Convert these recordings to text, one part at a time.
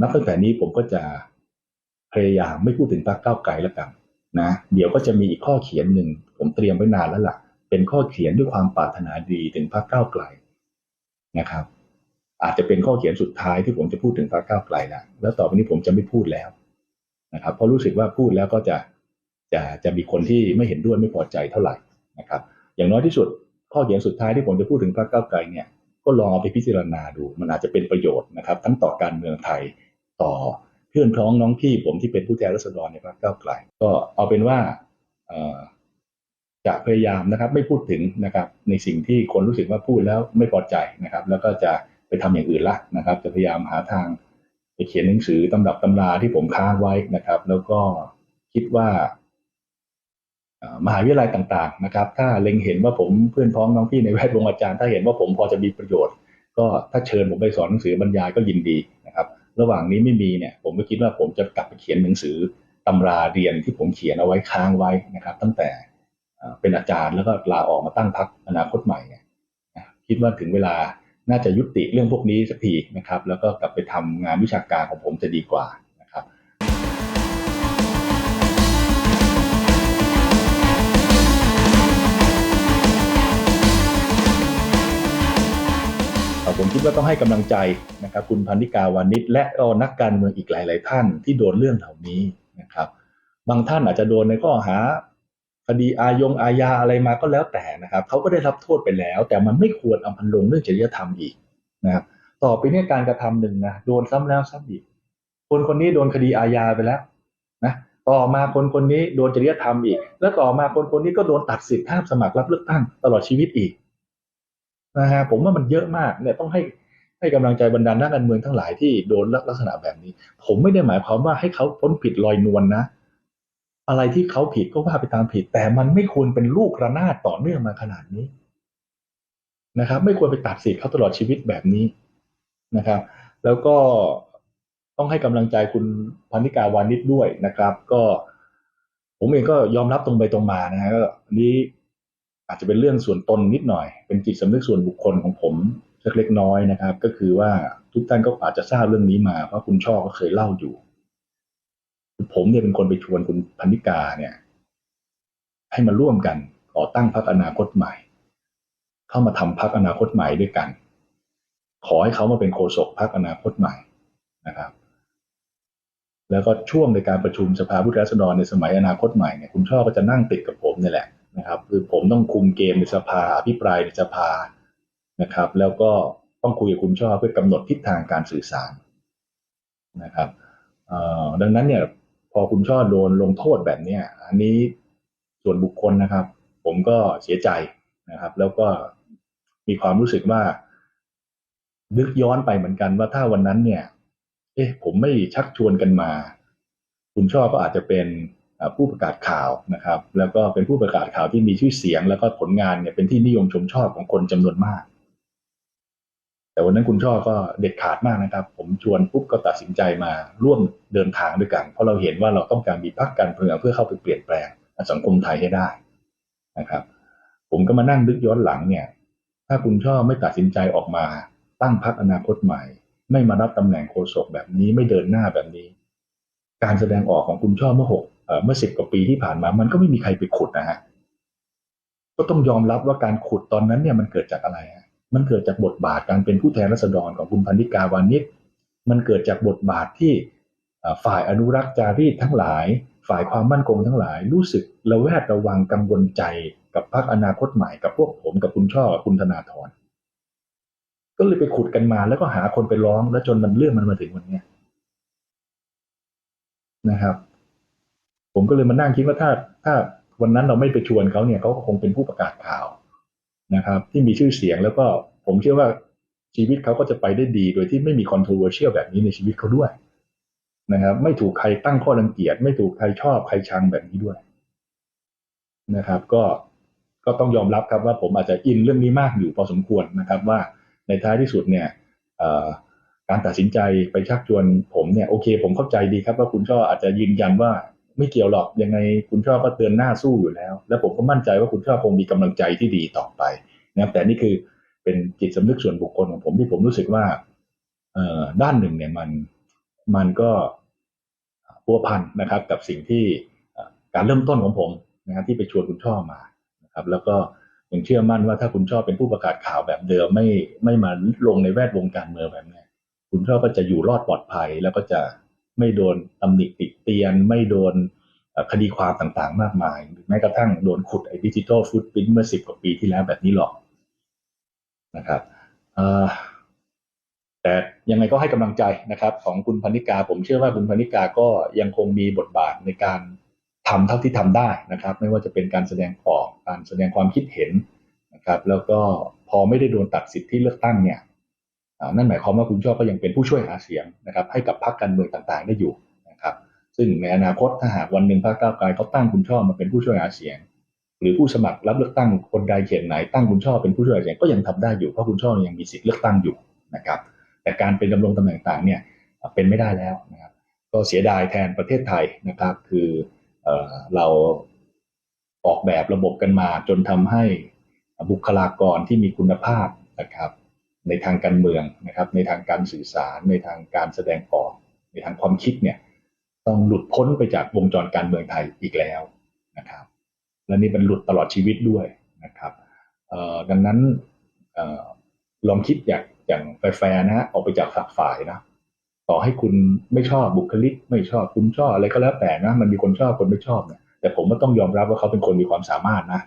นับตั้งแต่นี้ผมก็จะพยายามไม่พูดถึงพรรคก้าวไกลแล้วกันนะ เดี๋ยวก็จะมีอีกข้อเขียนหนึ่งผมเตรียมไว้นานแล้วล่ะ เป็นข้อเขียนด้วยความปรารถนาดีถึงพรรคก้าวไกลนะครับ อาจจะเป็นข้อเขียนสุดท้ายที่ผมจะพูดถึงพรรคก้าวไกลล้วแล้วต่อไปนี้ผมจะไม่พูดแล้วนะครับเพราะรู้สึกว่าพูดแล้วก็จะจะจะมีคนที่ไม่เห็นด้วยไม่พอใจเท่าไหร่นะครับ อย่างน้อยที่สุดข้อเขียนสุดท้ายที่ผมจะพูดถึงพรรคก้าวไกลเนี่ย ก็ลองเอาไปพิจารณาดู มันอาจจะเป็นประโยชน์นะครับ ทั้งต่อการเมืองไทยต่อเพื่อนพ้องน้องพี่ผมที่เป็นผู้แทนรัษฎรในพรรคก้าวไกล ก็เอาเป็นว่าจะพยายามนะครับ ไม่พูดถึงนะครับ ในสิ่งที่คนรู้สึกว่าพูดแล้วไม่พอใจนะครับ แล้วก็จะไปทำอย่างอื่นละนะครับ จะพยายามหาทางไปเขียนหนังสือตำรับตำราที่ผมค้างไว้นะครับ แล้วก็คิดว่า มหาวิทยาลัยต่างๆนะครับ ถ้าเล็งเห็นว่าผมเพื่อนพ้องน้องพี่ในแวดวงอาจารย์ ถ้าเห็นว่าผมพอจะมีประโยชน์ ก็ถ้าเชิญผมไปสอนหนังสือบรรยายก็ยินดีนะครับ ระหว่างนี้ไม่มีเนี่ยผมก็คิดว่าผมจะกลับไปเขียนหนังสือตำราเรียนที่ผมเขียนเอาไว้ค้างไว้นะครับ ตั้งแต่เป็นอาจารย์แล้วก็ลาออกมาตั้งพักอนาคตใหม่เนี่ยคิดว่าถึงเวลาน่าจะยุติเรื่องพวกนี้สักทีนะครับ แล้วก็กลับไปทำงานวิชาการของผมจะดีกว่า ผมคิดว่าต้องให้กำลังใจนะครับคุณพันธิกาวานิชและก็นักการเมืองอีกหลาย ๆ ท่านที่โดนเรื่องเหล่านี้นะครับ บางท่านอาจจะโดนในข้อหาคดีอายงอาญาอะไรมาก็แล้วแต่นะครับเขาก็ได้รับโทษไปแล้ว แต่มันไม่ควรเอาพันลงเรื่องจริยธรรมอีกนะครับต่อไปนี้การกระทำหนึ่งนะโดนซ้ำแล้วซ้ำอีก คนคนนี้โดนคดีอาญาไปแล้วนะต่อมาคนคนนี้โดนจริยธรรมอีก แล้วต่อมาคนคนนี้ก็โดนตัดสิทธิ์ห้ามสมัครรับเลือกตั้งตลอดชีวิตอีก นะฮะผมว่ามันเยอะมากเนี่ยต้องให้ให้กำลังใจบรรดานักการเมืองทั้งหลายที่โดนลักษณะแบบนี้ ผมไม่ได้หมายความว่าให้เขาพ้นผิดลอยนวลนนะอะไรที่เขาผิดก็ว่าไปตามผิด แต่มันไม่ควรเป็นลูกระนาดต่อเนื่องมาขนาดนี้นะครับ ไม่ควรไปตัดสิทธิ์เขาตลอดชีวิตแบบนี้นะครับ แล้วก็ต้องให้กำลังใจคุณพันธิกาวานิชด้วยนะครับ ก็ ผมเองก็ยอมรับตรงไปตรงมานะฮะก็นี้ อาจจะเป็นเรื่องส่วนตนนิดหน่อย เป็นจิตสำนึกส่วนบุคคลของผมเล็กน้อยนะครับ ก็คือว่าทุกท่านก็อาจจะทราบเรื่องนี้มา เพราะคุณช่อก็เคยเล่าอยู่ ผมเนี่ยเป็นคนไปชวนคุณพันิกาเนี่ย ให้มาร่วมกันก่อตั้งพรรคอนาคตใหม่ เข้ามาทำพรรคอนาคตใหม่ด้วยกัน ขอให้เขามาเป็นโฆษกพรรคอนาคตใหม่นะครับ แล้วก็ช่วงในการประชุมสภาผู้แทนราษฎรในสมัยอนาคตใหม่เนี่ยคุณช่อก็จะนั่งติดกับผมนี่แหละ นะครับ คือผมต้องคุมเกมในสภาอภิปรายในสภานะครับ แล้วก็ต้องคุยกับคุณช่อเพื่อกำหนดทิศทางการสื่อสารนะครับดังนั้นเนี่ยพอคุณช่อโดนลงโทษแบบเนี้ยอันนี้ส่วนบุคคลนะครับ ผมก็เสียใจนะครับ แล้วก็มีความรู้สึกว่า นึกย้อนไปเหมือนกันว่าถ้าวันนั้นเนี่ย เอ๊ะผมไม่ชักชวนกันมา คุณช่อก็อาจจะเป็น ผู้ประกาศข่าวนะครับ แล้วก็เป็นผู้ประกาศข่าวที่มีชื่อเสียง แล้วก็ผลงานเนี่ยเป็นที่นิยมชมชอบของคนจำนวนมาก แต่วันนั้นคุณช่อก็เด็ดขาดมากนะครับ ผมชวนปุ๊บก็ตัดสินใจมาร่วมเดินทางด้วยกัน เพราะเราเห็นว่าเราต้องการมีพรรคการเมืองเพื่อเข้าไปเปลี่ยนแปลงสังคมไทยให้ได้นะครับ ผมก็มานั่งนึกย้อนหลังเนี่ย ถ้าคุณช่อไม่ตัดสินใจออกมาตั้งพรรคอนาคตใหม่ ไม่มารับตำแหน่งโฆษกแบบนี้ไม่เดินหน้าแบบนี้ การแสดงออกของคุณช่อเมื่อหก เมื่อสิบกว่าปีที่ผ่านมา มันก็ไม่มีใครไปขุดนะฮะก็ต้องยอมรับว่าการขุดตอนนั้นเนี่ยมันเกิดจากอะไรฮะมันเกิดจากบทบาทการเป็นผู้แทนรัษฎรของคุณพันธิกาวานิชมันเกิดจากบทบาทที่ฝ่ายอนุรักษ์จารีตทั้งหลาย ฝ่ายความมั่นคงทั้งหลาย รู้สึกระแวดระวังกังวลใจกับพรรคอนาคตใหม่กับพวกผมกับคุณช่อกับคุณธนาธรก็เลยไปขุดกันมาแล้วก็หาคนไปร้องแล้วจนมันเรื่องมันมาถึงวันนี้นะครับ ผมก็เลยมานั่งคิดว่าถ้าถ้าวันนั้นเราไม่ไปชวนเขาเนี่ยเขาก็คงเป็นผู้ประกาศข่าวนะครับ ที่มีชื่อเสียงแล้วก็ผมเชื่อว่าชีวิตเขาก็จะไปได้ดี โดยที่ไม่มีคอนโทรเวอร์เชียลแบบนี้ในชีวิตเขาด้วยนะครับ ไม่ถูกใครตั้งข้อรังเกียจไม่ถูกใครชอบใครชังแบบนี้ด้วยนะครับ ก็ก็ต้องยอมรับครับว่าผมอาจจะอินเรื่องนี้มากอยู่พอสมควรนะครับ ว่าในท้ายที่สุดเนี่ยการตัดสินใจไปชักชวนผมเนี่ยโอเค ผมเข้าใจดีครับว่าคุณช่ออาจจะยืนยันว่า ไม่เกี่ยวหรอกยังไงคุณชอบก็เตือนหน้าสู้อยู่แล้ว แล้วผมก็มั่นใจว่าคุณชอบคงมีกำลังใจที่ดีต่อไปนะครับแต่นี่คือเป็นจิตสำนึกส่วนบุคคลของผมที่ผมรู้สึกว่าเออด้านหนึ่งเนี่ยมันมันก็พัวพันนะครับ กับสิ่งที่การเริ่มต้นของผมนะครับที่ไปชวนคุณช่อมานะครับ แล้วก็ยังเชื่อมั่นว่าถ้าคุณช่อเป็นผู้ประกาศข่าวแบบเดิมไม่ไม่มาลงในแวดวงการเมืองแบบนี้คุณช่อก็จะอยู่รอดปลอดภัยแล้วก็จะ ไม่โดนตำหนิติดเตียน ไม่โดนคดีความต่างๆ มากมาย แม้กระทั่งโดนขุดไอ้ดิจิทัลฟุตพิ้นเมื่อสิบกว่าปีที่แล้วแบบนี้หรอกนะครับแต่ยังไงก็ให้กำลังใจนะครับ ของคุณพนิกา ผมเชื่อว่าคุณพนิกาก็ยังคงมีบทบาทในการทำเท่าที่ทำได้นะครับ ไม่ว่าจะเป็นการแสดงออกการแสดงความคิดเห็นนะครับ แล้วก็พอไม่ได้โดนตัดสิทธิ์ที่เลือกตั้งเนี่ย นั่นหมายความว่าคุณชอบก็ยังเป็นผู้ช่วยหาเสียงนะครับให้กับพรรคการเมืองต่างๆ ได้อยู่นะครับซึ่งในอนาคตถ้าหากวันหนึ่งพรรคก้าวไกลเขาตั้งคุณชอบมาเป็นผู้ช่วยหาเสียง หรือผู้สมัครรับเลือกตั้งคนใดเขตไหนตั้งคุณชอบเป็นผู้ช่วยหาเสียงก็ยังทำได้อยู่เพราะคุณชอบยังมีสิทธิ์เลือกตั้งอยู่นะครับแต่การเป็นดำรงตำแหน่งต่างเนี่ยเป็นไม่ได้แล้วนะครับก็เสียดายแทนประเทศไทยนะครับคือเราออกแบบระบบกันมาจนทำให้บุคลากรที่มีคุณภาพนะครับ ในทางการเมืองนะครับ ในทางการสื่อสาร ในทางการแสดงออก ในทางความคิดเนี่ยต้องหลุดพ้นไปจากวงจรการเมืองไทยอีกแล้วนะครับ และนี่มันหลุดตลอดชีวิตด้วยนะครับดังนั้นลองคิดอย่างอย่างแฟร์นะฮะออกไปจากฝักฝ่ายนะต่อให้คุณไม่ชอบบุคลิก ไม่ชอบคุณชอบอะไรก็แล้วแต่นะมันมีคนชอบคนไม่ชอบเนี่ยแต่ผมก็ต้องยอมรับว่าเขาเป็นคนมีความสามารถนะ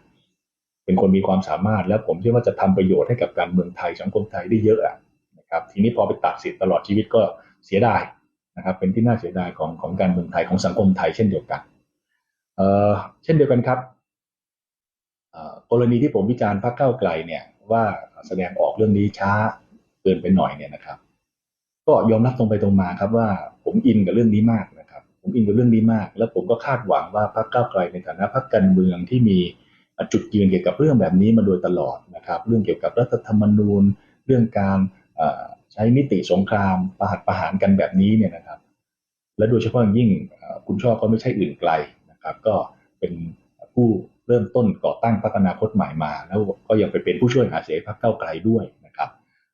เป็นคนมีความสามารถ แล้วผมเชื่อว่าจะทำประโยชน์ให้กับการเมืองไทยสังคมไทยได้เยอะอะนะครับ ทีนี้พอไปตัดสิทธิ์ตลอดชีวิตก็เสียดายนะครับ เป็นที่น่าเสียดายของของการเมืองไทยของสังคมไทยเช่นเดียวกันเอ่อเช่นเดียวกันครับกรณีที่ผมวิจารณ์พรรคเก้าไกลเนี่ยว่าแสดงออกเรื่องนี้ช้าเกินไปหน่อยเนี่ยนะครับ ก็ยอมรับตรงไปตรงมาครับว่าผมอินกับเรื่องนี้มากนะครับ ผมอินกับเรื่องนี้มาก แล้วผมก็คาดหวังว่าพรรคก้าไกลในฐานะพรรคการเมืองที่มี จุดยืนเกี่ยวกับเรื่องแบบนี้มาโดยตลอดนะครับ เรื่องเกี่ยวกับรัฐธรรมนูญ เรื่องการใช้นิติสงครามประหัตประหารกันแบบนี้เนี่ยนะครับ และโดยเฉพาะอย่างยิ่งคุณช่อก็ไม่ใช่อื่นไกลนะครับ ก็เป็นผู้เริ่มต้นก่อตั้งพัฒนาคตใหม่มา แล้วก็ยังไปเป็นผู้ช่วยหาเสียงพรรคเก้าไกลด้วยนะครับ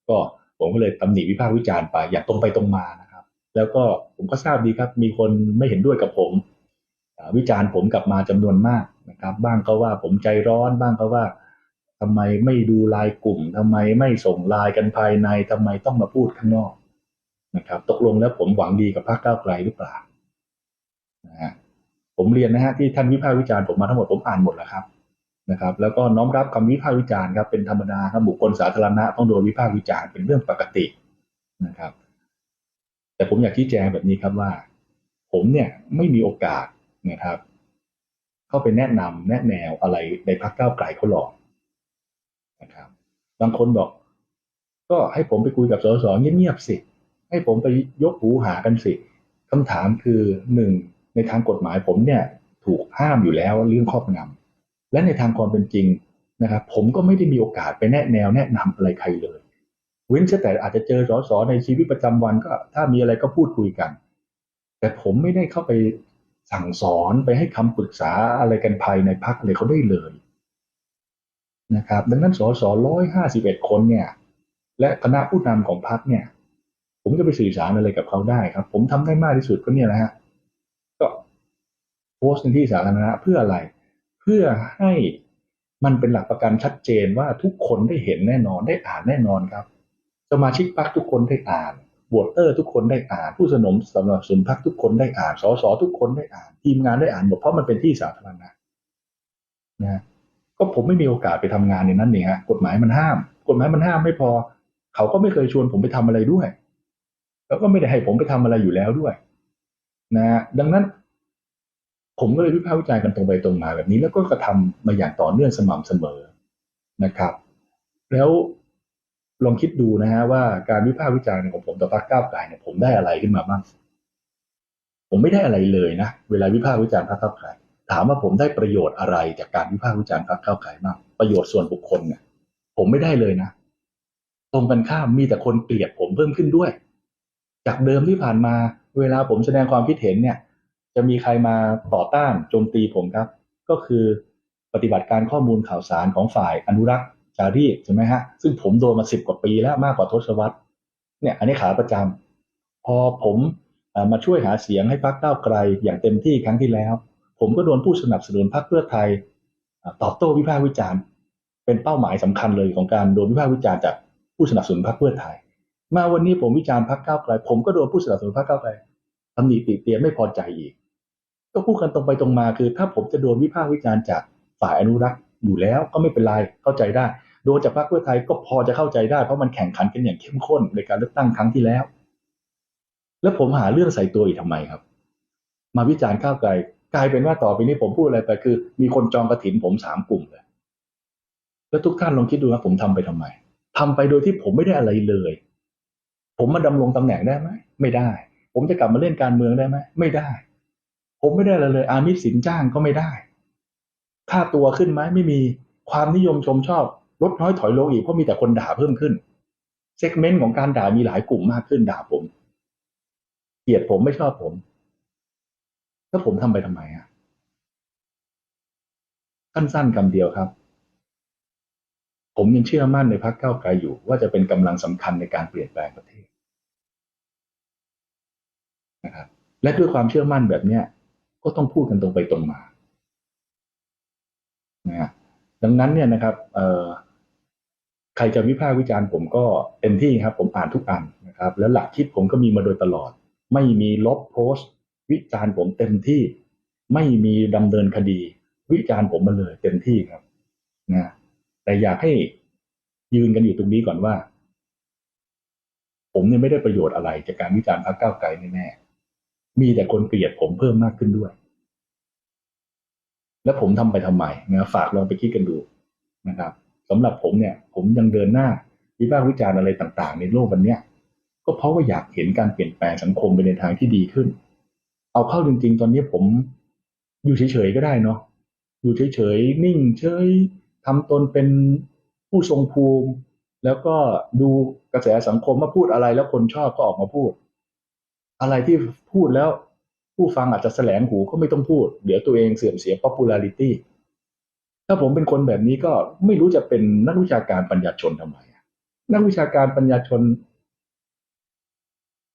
ก็ผมก็เลยตำหนิวิพากษ์วิจารณ์ไปอย่างตรงไปตรงมานะครับ แล้วก็ผมก็ทราบดีครับ มีคนไม่เห็นด้วยกับผม วิจารณ์ผมกลับมาจำนวนมาก นะครับ บ้างก็ว่าผมใจร้อนบ้างก็ว่าทำไมไม่ดูลายกลุ่มทำไมไม่ส่งลายกันภายในทำไมต้องมาพูดข้างนอกนะครับ ตกลงแล้วผมหวังดีกับพรรคก้าวไกลหรือเปล่านะฮะผมเรียนนะฮะที่ท่านวิพากษ์วิจารณ์ผมมาทั้งหมดผมอ่านหมดแล้วครับนะครับ แล้วก็น้อมรับคำวิพากษ์วิจารณ์ครับเป็นธรรมดาครับบุคคลสาธารณะต้องโดนวิพากษ์วิจารณ์เป็นเรื่องปกตินะครับ แต่ผมอยากชี้แจงแบบนี้ครับว่า ผมเนี่ยไม่มีโอกาสนะครับ เข้าไปแนะนำแนะแนวอะไรในพรรคก้าไกลเขาหรอกนะครับ บางคนบอก ก็ให้ผมไปคุยกับสสเงียบๆสิ ให้ผมไปยกหูหากันสิคำถามคือหนึ่งในทางกฎหมายผมเนี่ยถูกห้ามอยู่แล้วเรื่องครอบงำและในทางความเป็นจริงนะครับผมก็ไม่ได้มีโอกาสไปแนะแนวแนะนำอะไรใครเลย เว้นแต่อาจจะเจอสสในชีวิตประจำวันก็ถ้ามีอะไรก็พูดคุยกัน แต่ผมไม่ได้เข้าไป สั่งสอนไปให้คำปรึกษาอะไรกันภายในพักเลยเขาได้เลยนะครับดังนั้นสสร้อยห้าสิบเอ็ดคนเนี่ย และคณะผู้นำของพักเนี่ย ผมจะไปสื่อสารอะไรกับเขาได้ครับ ผมทำได้มากที่สุดก็เนี่ยแหละฮะก็โพสต์ในที่สาธารณะเพื่ออะไร เพื่อให้มันเป็นหลักประกันชัดเจนว่าทุกคนได้เห็นแน่นอนได้อ่านแน่นอนครับ สมาชิกพรรคทุกคนได้อ่าน บวตเตอร์ทุกคนได้อ่าน ผู้สนมสำหรับสุนพรรคทุกคนได้อ่านสสทุกคนได้อ่าน ทีมงานได้อ่านหมดเพราะมันเป็นที่สาธารณะนะก็ผมไม่มีโอกาสไปทำงานในนั้นเนี่ยฮะกฎหมายมันห้าม กฎหมายมันห้ามไม่พอ เขาก็ไม่เคยชวนผมไปทำอะไรด้วย แล้วก็ไม่ได้ให้ผมไปทำอะไรอยู่แล้วด้วย นะดังนั้น ผมก็เลยวิพากษ์วิจารณ์กันตรงไปตรงมาแบบนี้ แล้วก็กระทำมาอย่างต่อเนื่องสม่ำเสมอนะครับ แล้ว ลองคิดดูนะฮะว่าการวิพากษ์วิจารณ์ของผมต่อพรรคก้าวไกลเนี่ยผมได้อะไรขึ้นมาบ้าง ผมไม่ได้อะไรเลยนะ เวลาวิพากษ์วิจารณ์พรรคก้าวไกลถามว่าผมได้ประโยชน์อะไรจากการวิพากษ์วิจารณ์พรรคก้าวไกลบ้างประโยชน์ส่วนบุคคลเนี่ยผมไม่ได้เลยนะ ตรงกันข้ามมีแต่คนเกลียดผมเพิ่มขึ้นด้วย จากเดิมที่ผ่านมา เวลาผมแสดงความคิดเห็นเนี่ย จะมีใครมาต่อต้านโจมตีผมครับ ก็คือปฏิบัติการข้อมูลข่าวสารของฝ่ายอนุรักษ์ จารีใช่ไหมฮะ ซึ่งผมโดนมาสิบกว่าปีแล้วมากกว่าทศวรรษเนี่ย อันนี้ขาประจำพอผมอมาช่วยหาเสียงให้พรรคก้าวไกลอย่างเต็มที่ครั้งที่แล้ว ผมก็โดนผู้สนับสนุนพรรคเพื่อไทย ตอบโต้วิพากษ์วิจารณ์ เป็นเป้าหมายสำคัญเลยของการโดนวิพากษ์วิจารณ์จากผู้สนับสนุนพรรคเพื่อไทย มาวันนี้ผมวิจารณ์พรรคก้าวไกล ผมก็โดนผู้สนับสนุนพรรคก้าวไกลตำหนิติเตียนไม่พอใจอีก ก็พูดกันตรงไปตรงมาคือ ถ้าผมจะโดนวิพากษ์วิจารณ์จากฝ่ายอนุรักษ์อยู่แล้วก็ไม่เป็นไรเข้าใจได้ ดนจากพรรคเพื่อไทยก็พอจะเข้าใจได้เพราะมันแข่งขันกันอย่างเข้มข้นในการเลือกตั้งครั้งที่แล้ว แล้วผมหาเรื่องใส่ตัวอีกทำไมครับ มาวิจารณ์ก้าวไกลกลายเป็นว่าต่อไปนี้ผมพูดอะไรไปคือ มีคนจองกระถินผมสามกลุ่มเลย แล้วทุกท่านลองคิดดูว่าผมทำไปทำไมทำไปโดยที่ผมไม่ได้อะไรเลย ผมมาดำรงตำแหน่งได้ไหมไม่ได้ ผมจะกลับมาเล่นการเมืองได้ไหมไม่ได้ ผมไม่ได้อะไรเลย อามิสินจ้างก็ไม่ได้ค่าตัวขึ้นไหมไม่มีความนิยมชมชอบ ลดน้อยถอยลงอีกเพราะมีแต่คนด่าเพิ่มขึ้นเซกเมนต์ของการด่ามีหลายกลุ่มมากขึ้นด่าผมเกลียดผมไม่ชอบผมแล้วผมทำไปทำไมอะสั้นๆคำเดียวครับ ผมยังเชื่อมั่นในพรรคก้าวไกลอยู่ ว่าจะเป็นกำลังสำคัญในการเปลี่ยนแปลงประเทศนะครับและด้วยความเชื่อมั่นแบบเนี้ยก็ต้องพูดกันตรงไปตรงมานะฮะดังนั้นเนี่ยนะครับ เอ่อ ใครจะวิพากษ์วิจารณ์ผมก็เต็มที่ครับ ผมอ่านทุกอันนะครับ แล้วหลักคิดผมก็มีมาโดยตลอด ไม่มีลบโพสต์ วิจารณ์ผมเต็มที่ ไม่มีดำเนินคดี วิจารณ์ผมมาเลย เต็มที่ครับนะแต่อยากให้ยืนกันอยู่ตรงนี้ก่อนว่า ผมเนี่ยไม่ได้ประโยชน์อะไรจากการวิจารณ์พรรคก้าวไกลแน่ๆมีแต่คนเกลียดผมเพิ่มมากขึ้นด้วย แล้วผมทำไปทำไมนะฝากลองไปคิดกันดูนะครับ สำหรับผมเนี่ย ผมยังเดินหน้าวิพากษ์วิจารณ์อะไรต่างๆ ในโลกวันเนี้ยก็เพราะว่าอยากเห็นการเปลี่ยนแปลงสังคมไปในทางที่ดีขึ้น เอาเข้าจริง ๆ ตอนนี้ผมอยู่เฉยๆก็ได้เนาะอยู่เฉยๆนิ่งเฉยทำตนเป็นผู้ทรงภูมิ แล้วก็ดูกระแสสังคมว่าพูดอะไรแล้วคนชอบก็ออกมาพูด อะไรที่พูดแล้วผู้ฟังอาจจะแสลงหูก็ไม่ต้องพูด เดี๋ยวตัวเองเสื่อมเสีย popularity ถ้าผมเป็นคนแบบนี้ก็ไม่รู้จะเป็นนักวิชาการปัญญาชนทำไมนักวิชาการปัญญาชน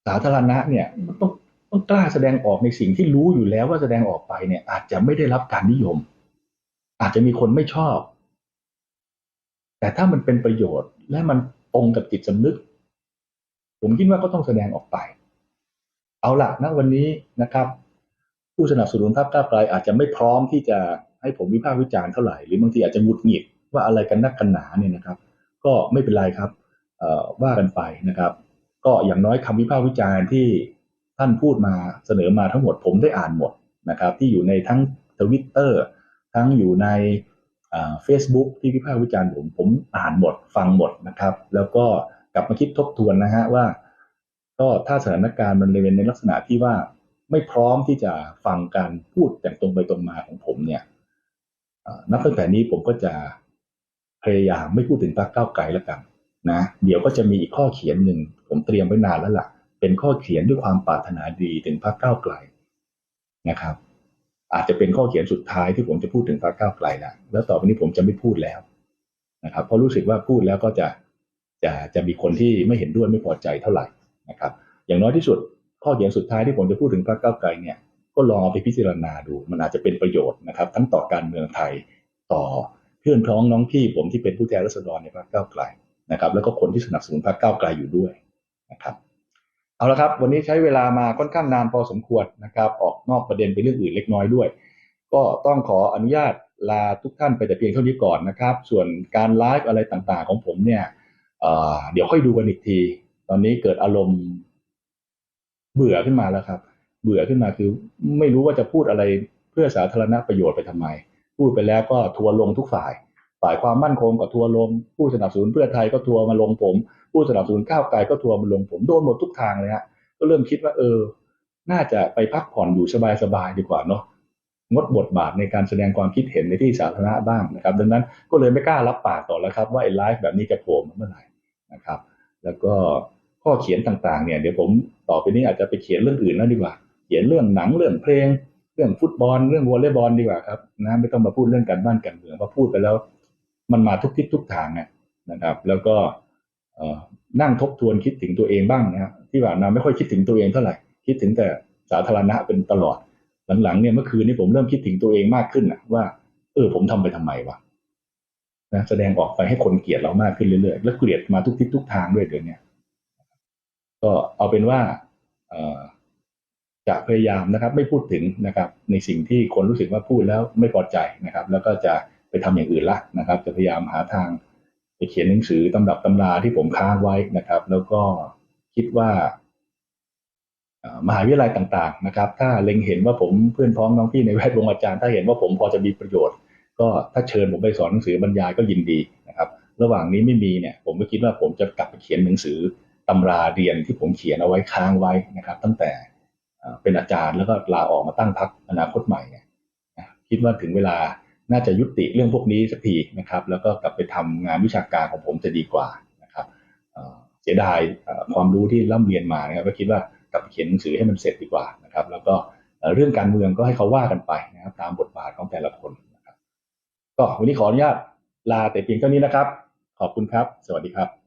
สาธารณะเนี่ยมันต้องต้องกล้าแสดงออกในสิ่งที่รู้อยู่แล้วว่าแสดงออกไปเนี่ย อาจจะไม่ได้รับการนิยม อาจจะมีคนไม่ชอบ แต่ถ้ามันเป็นประโยชน์และมันตรงกับจิตสำนึก ผมคิดว่าก็ต้องแสดงออกไป เอาละณวันนี้นะครับ ผู้สนับสนุนพรรคก้าวไกลอาจจะไม่พร้อมที่จะ ให้ผมวิพากษ์วิจารณ์เท่าไหร่หรือบางทีอาจจะหงุดหงิดว่าอะไรกันนักกันหนาเนี่ยนะครับ ก็ไม่เป็นไรครับว่ากันไปนะครับ ก็อย่างน้อยคำวิพากษ์วิจารณ์ที่ท่านพูดมาเสนอมาทั้งหมดผมได้อ่านหมดนะครับ ที่อยู่ในทั้งทวิตเตอร์ทั้งอยู่ในเฟซบุ๊กที่วิพากษ์วิจารณ์ผมผมอ่านหมดฟังหมดนะครับ แล้วก็กลับมาคิดทบทวนนะฮะว่า ก็ถ้าสถานการณ์มันเลยเป็นในลักษณะที่ว่าไม่พร้อมที่จะฟังการพูดอย่างตรงไปตรงมาของผมเนี่ย นับตั้งแต่นี้ผมก็จะพยายามไม่พูดถึงพรรคก้าวไกลแล้วกันนะเดี๋ยวก็จะมีอีกข้อเขียนหนึ่งผมเตรียมไว้นานแล้วล่ะ เป็นข้อเขียนด้วยความปรารถนาดีถึงพรรคก้าวไกลนะครับ อาจจะเป็นข้อเขียนสุดท้ายที่ผมจะพูดถึงพรรคก้าวไกลแล้วแล้วต่อไปนี้ผมจะไม่พูดแล้วนะครับ เพราะรู้สึกว่าพูดแล้วก็จะจะจะมีคนที่ไม่เห็นด้วยไม่พอใจเท่าไหร่นะครับ อย่างน้อยที่สุดข้อเขียนสุดท้ายที่ผมจะพูดถึงพรรคก้าวไกลเนี่ย ก็ลองเอาไปพิจารณาดู มันอาจจะเป็นประโยชน์นะครับ ทั้งต่อการเมืองไทยต่อเพื่อนพ้องน้องพี่ผมที่เป็นผู้แทนราษฎรในพรรคก้าวไกลนะครับ แล้วก็คนที่สนับสนุนพรรคก้าวไกลอยู่ด้วยนะครับ เอาละครับ วันนี้ใช้เวลามาค่อนข้างนานพอสมควรนะครับ ออกนอกประเด็นไปเรื่องอื่นเล็กน้อยด้วย ก็ต้องขออนุญาตลาทุกท่านไปแต่เพียงเท่านี้ก่อนนะครับ ส่วนการไลฟ์อะไรต่างๆ ของผมเนี่ยเเดี๋ยวค่อยดูกันอีกที ตอนนี้เกิดอารมณ์เบื่อขึ้นมาแล้วครับ เบื่อขึ้นมาคือไม่รู้ว่าจะพูดอะไรเพื่อสาธารณประโยชน์ไปทำไม พูดไปแล้วก็ทัวร์ลงทุกฝ่าย ฝ่ายความมั่นคงก็ทัวร์ลง ผู้สนับสนุนเพื่อไทยก็ทัวร์มาลงผม ผู้สนับสนุนก้าวไกลก็ทัวร์มาลงผมโดนหมดทุกทางเลยฮะก็เริ่มคิดว่าเออ น่าจะไปพักผ่อนอยู่สบายๆดีกว่าเนาะงดบทบาทในการแสดงความคิดเห็นในที่สาธารณะบ้างนะครับ ดังนั้นก็เลยไม่กล้ารับปากต่อแล้วครับว่าไอ้ไลฟ์แบบนี้จะโผล่มาเมื่อไหร่นะครับ แล้วก็ข้อเขียนต่างๆเนี่ยเดี๋ยวผมต่อไปนี้อาจจะไปเขียนเรื่องอื่นแล้วดีกว่า เขียนเรื่องหนังเรื่องเพลง เรื่องฟุตบอลเรื่องวอลเลย์บอลดีกว่าครับนะไม่ต้องมาพูดเรื่องการบ้านการเมืองเพราะพูดไปแล้ว มันมาทุกทิศทุกทางนะครับ แล้วก็นั่งทบทวนคิดถึงตัวเองบ้างนะฮะที่ผ่านมาไม่ค่อยคิดถึงตัวเองเท่าไหร่คิดถึงแต่สาธารณะเป็นตลอดหลังๆเนี่ยเมื่อคืนนี้ผมเริ่มคิดถึงตัวเองมากขึ้นนะว่า เออผมทำไปทำไมวะนะแสดงออกไปให้คนเกลียดเรามากขึ้นเรื่อยๆแล้วเกลียดมาทุกทิศทุกทางด้วยเดี๋ยวนี้ก็เอาเป็นว่าอ จะพยายามนะครับไม่พูดถึงนะครับในสิ่งที่คนรู้สึกว่าพูดแล้วไม่พอใจนะครับ แล้วก็จะไปทำอย่างอื่นละนะครับ จะพยายามหาทางไปเขียนหนังสือตำรับตำราที่ผมค้างไว้นะครับ แล้วก็คิดว่ามหาวิทยาลัยต่างๆนะครับ ถ้าเล็งเห็นว่าผมเพื่อนพ้องน้องพี่ในแวดวงอาจารย์ ถ้าเห็นว่าผมพอจะมีประโยชน์ ก็ถ้าเชิญผมไปสอนหนังสือบรรยายก็ยินดีนะครับ ระหว่างนี้ไม่มีเนี่ยผมก็คิดว่าผมจะกลับไปเขียนหนังสือตำราเรียนที่ผมเขียนเอาไว้ค้างไว้นะครับ ตั้งแต่ เป็นอาจารย์แล้วก็ลาออกมาตั้งพรรคอนาคตใหม่เนี่ยคิดว่าถึงเวลาน่าจะยุติเรื่องพวกนี้สักทีนะครับ แล้วก็กลับไปทำงานวิชาการของผมจะดีกว่านะครับเสียดายความรู้ที่ร่ำเรียนมานะครับก็คิดว่ากลับไปเขียนหนังสือให้มันเสร็จดีกว่านะครับ แล้วก็เรื่องการเมืองก็ให้เขาว่ากันไปนะครับ ตามบทบาทของแต่ละคนนะครับ ก็วันนี้ขออนุญาตลาแต่เพียงเท่านี้นะครับ ขอบคุณครับ สวัสดีครับ